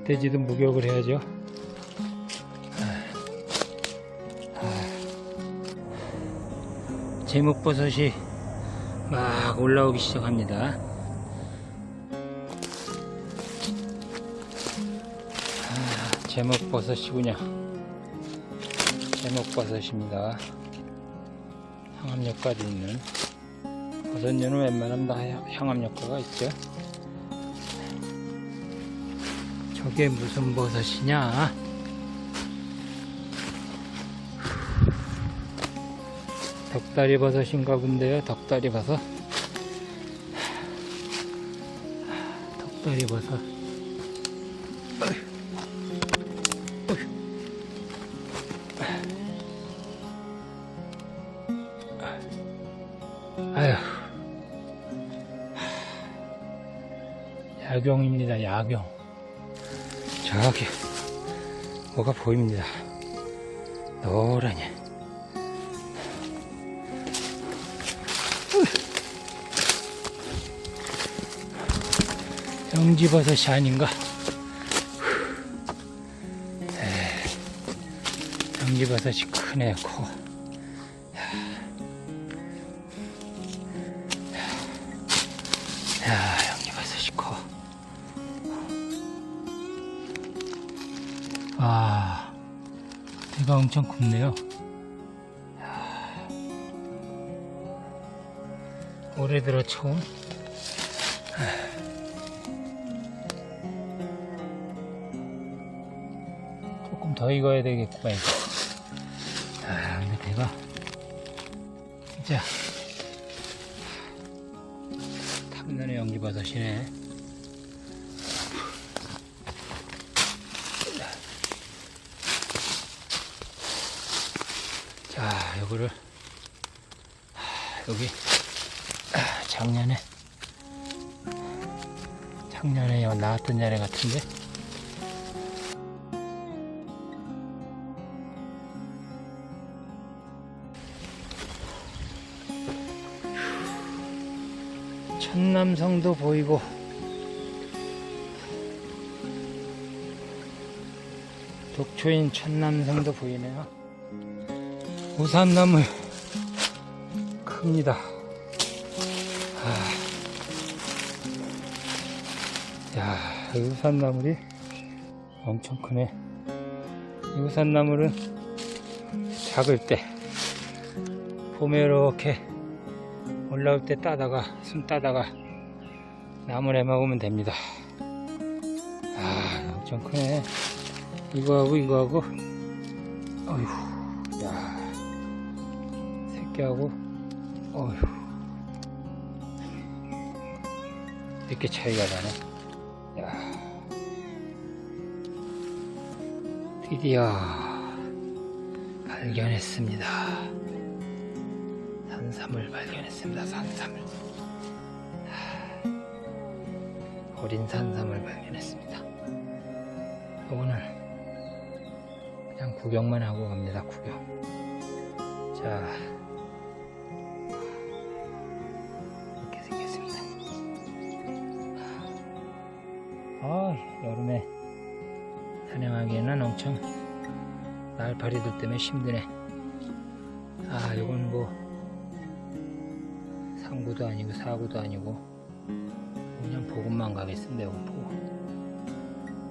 멧돼지도 목욕을 해야죠. 제목버섯이 막 올라오기 시작합니다. 아, 제목버섯이군요. 제목버섯입니다. 항암효과도 있는 버섯류는 웬만하면 다 항암효과가 있죠. 저게 무슨 버섯이냐? 덕다리 버섯인가 본데요. 덕다리 버섯. 덕다리 버섯. 아휴. 야경입니다. 야경. 저기 뭐가 보입니다. 노란이. 영지버섯이 아닌가? 영지버섯이 크네, 커. 아, 배가 엄청 굽네요. 야. 올해 들어 처음 조금 더 익어야 되겠구만 이거. 아, 근데 배가 진짜 탐나는 연기버섯이네. 자, 요거를 하, 여기 아, 작년에 작년에 여- 나왔던 자리 같은데 천남성도 보이고 독초인 천남성도 보이네요. 우산나물 큽니다. 아. 야, 이 우산나물이 엄청 크네. 이 우산나물은 작을 때 봄에 이렇게 올라올 때 따다가 숨 따다가 나물에 먹으면 됩니다. 아, 엄청 크네. 이거하고 이거하고 어휴, 야, 새끼하고 어휴, 이렇게 차이가 나네. 야, 드디어 발견했습니다. 산삼을 발견했습니다. 산삼을. 하, 어린 산삼을 발견했습니다. 요거는 그냥 구경만 하고 갑니다. 구경. 자, 아, 여름에 사냥하기에는 엄청 날파리들 때문에 힘드네. 아, 이건 뭐 상구도 아니고 사구도 아니고 그냥 보고만 가겠습니다. 이거 보고.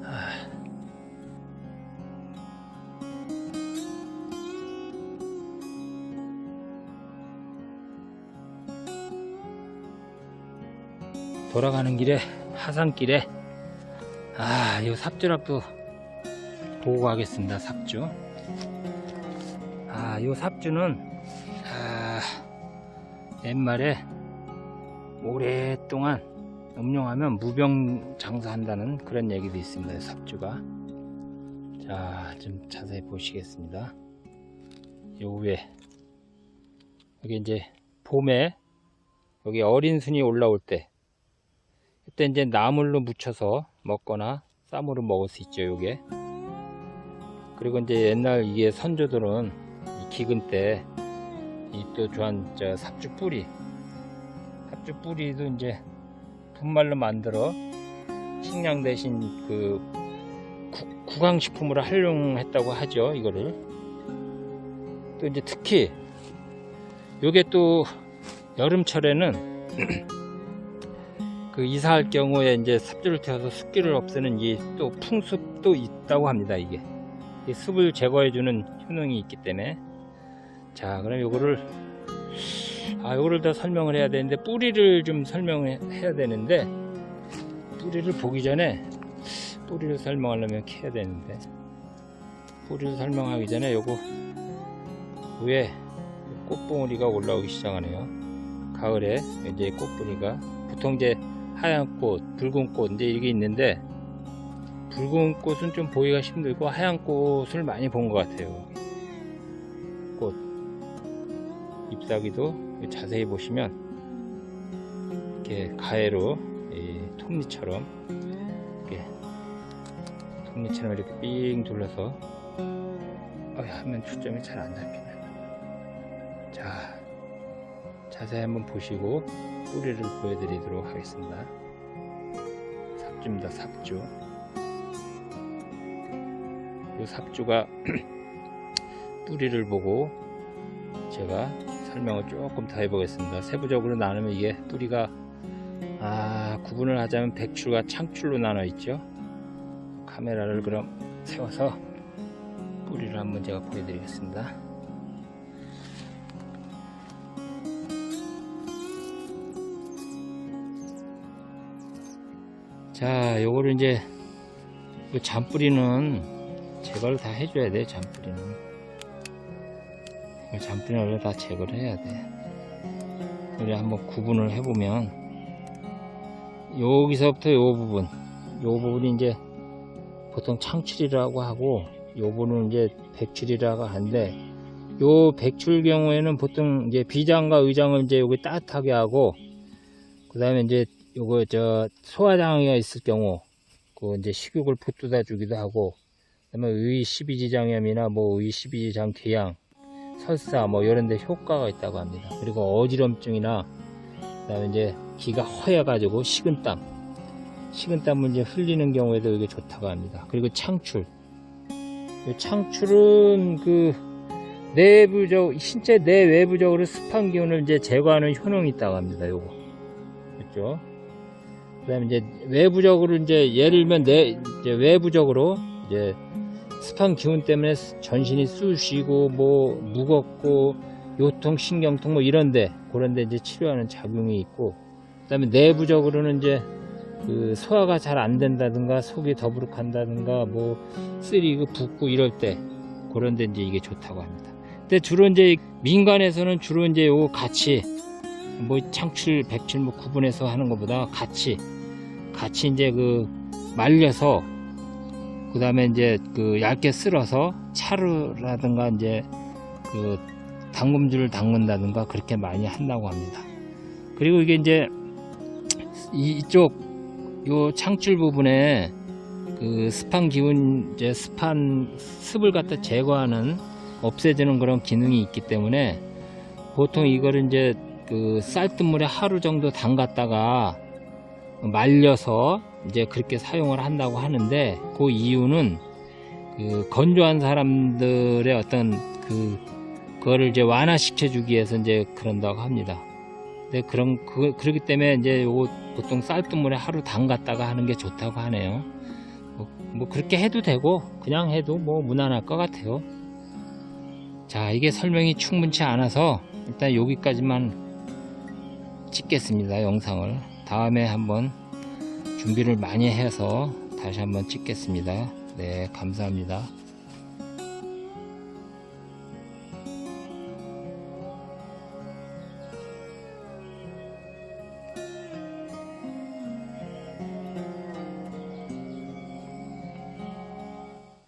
아. 돌아가는 길에 하산길에 아, 이 삽주락도 보고 가겠습니다. 삽주. 아, 이 삽주는 아, 옛말에 오랫동안 음용하면 무병 장사한다는 그런 얘기도 있습니다. 삽주가. 자, 좀 자세히 보시겠습니다. 요 위에 여기 이제 봄에 여기 어린 순이 올라올 때 그때 이제 나물로 무쳐서 먹거나 쌈으로 먹을 수 있죠, 요게. 그리고 이제 옛날 이게 선조들은 이 기근 때 이또 좋아한 저 삽주 뿌리 삽주 뿌리도 이제 분말로 만들어 식량 대신 그 구강식품으로 활용했다고 하죠. 이거를 또 이제 특히 요게 또 여름철에는 그 이사할 경우에 이제 삽질을 태워서 습기를 없애는 이 또 풍습도 있다고 합니다. 이게 이 습을 제거해 주는 효능이 있기 때문에 자 그럼 요거를 아 요거를 더 설명을 해야 되는데 뿌리를 좀 설명을 해야 되는데 뿌리를 보기 전에 뿌리를 설명하려면 해야 되는데 뿌리를 설명하기 전에 요거 위에 꽃봉오리가 올라오기 시작하네요 가을에 이제 꽃뿌리가 보통 이제 하얀 꽃, 붉은 꽃 이제 이게 있는데 붉은 꽃은 좀 보기가 힘들고 하얀 꽃을 많이 본 것 같아요 꽃 잎사귀도 자세히 보시면 이렇게 가해로 이 톱니처럼 이렇게 톱니처럼 이렇게 삥 둘러서 아, 하면 초점이 잘 안 잡히네. 자, 자세히 한번 보시고 뿌리를 보여드리도록 하겠습니다. 삽주입니다, 삽주. 이 삽주가 뿌리를 보고 제가 설명을 조금 더 해보겠습니다. 세부적으로 나누면 이게 뿌리가 아 구분을 하자면 백출과 창출로 나눠 있죠. 카메라를 그럼 세워서 뿌리를 한번 제가 보여드리겠습니다. 자, 요거를 이제 이 잔뿌리는 제거를 다 해줘야 돼. 잔뿌리는 이 잔뿌리는 원래 다 제거를 해야 돼. 우리 한번 구분을 해보면 여기서부터 요 부분, 요 부분이 이제 보통 창출이라고 하고 요 부분은 이제 백출이라고 하는데 요 백출 경우에는 보통 이제 비장과 의장을 이제 여기 따뜻하게 하고 그 다음에 이제 요거 저 소화장애가 있을 경우 그 이제 식욕을 북돋아 주기도 하고 그다음에 의 12지장염이나 뭐 의 12지장 궤양 설사 뭐 이런 데 효과가 있다고 합니다. 그리고 어지럼증이나 그다음에 이제 기가 허여 가지고 식은땀 식은땀을 이제 흘리는 경우에도 이게 좋다고 합니다. 그리고 창출 이 창출은 그 내부적 신체 내외부적으로 습한 기운을 이제 제거하는 효능이 있다고 합니다. 요거 그렇죠? 그다음에 이제 외부적으로 이제 예를 들면 내 이제 외부적으로 이제 습한 기운 때문에 전신이 쑤시고 뭐 무겁고 요통 신경통 뭐 이런데 그런데 이제 치료하는 작용이 있고 그다음에 내부적으로는 이제 그 소화가 잘 안 된다든가 속이 더부룩한다든가 뭐 쓰리고 붓고 이럴 때 그런데 이제 이게 좋다고 합니다. 근데 주로 이제 민간에서는 주로 이제 요 같이 뭐 창출, 백출 뭐 구분해서 하는 것보다 같이 같이 이제 그 말려서 그 다음에 이제 그 얇게 쓸어서 차루라든가 이제 그 당금주를 담근다든가 그렇게 많이 한다고 합니다. 그리고 이게 이제 이- 이쪽 요 창출 부분에 그 습한 기운 이제 습한 습을 갖다 제거하는 없애주는 그런 기능이 있기 때문에 보통 이거를 이제 그 쌀뜨물에 하루 정도 담갔다가 말려서 이제 그렇게 사용을 한다고 하는데 그 이유는 그 건조한 사람들의 어떤 그 그거를 이제 완화시켜 주기 위해서 이제 그런다고 합니다. 근데 그런 그 그렇기 때문에 이제 요거 보통 쌀뜨물에 하루 담갔다가 하는 게 좋다고 하네요. 뭐, 뭐 그렇게 해도 되고 그냥 해도 뭐 무난할 것 같아요. 자 이게 설명이 충분치 않아서 일단 여기까지만 찍겠습니다 영상을 다음에 한번 준비를 많이 해서 다시 한번 찍겠습니다. 네 감사합니다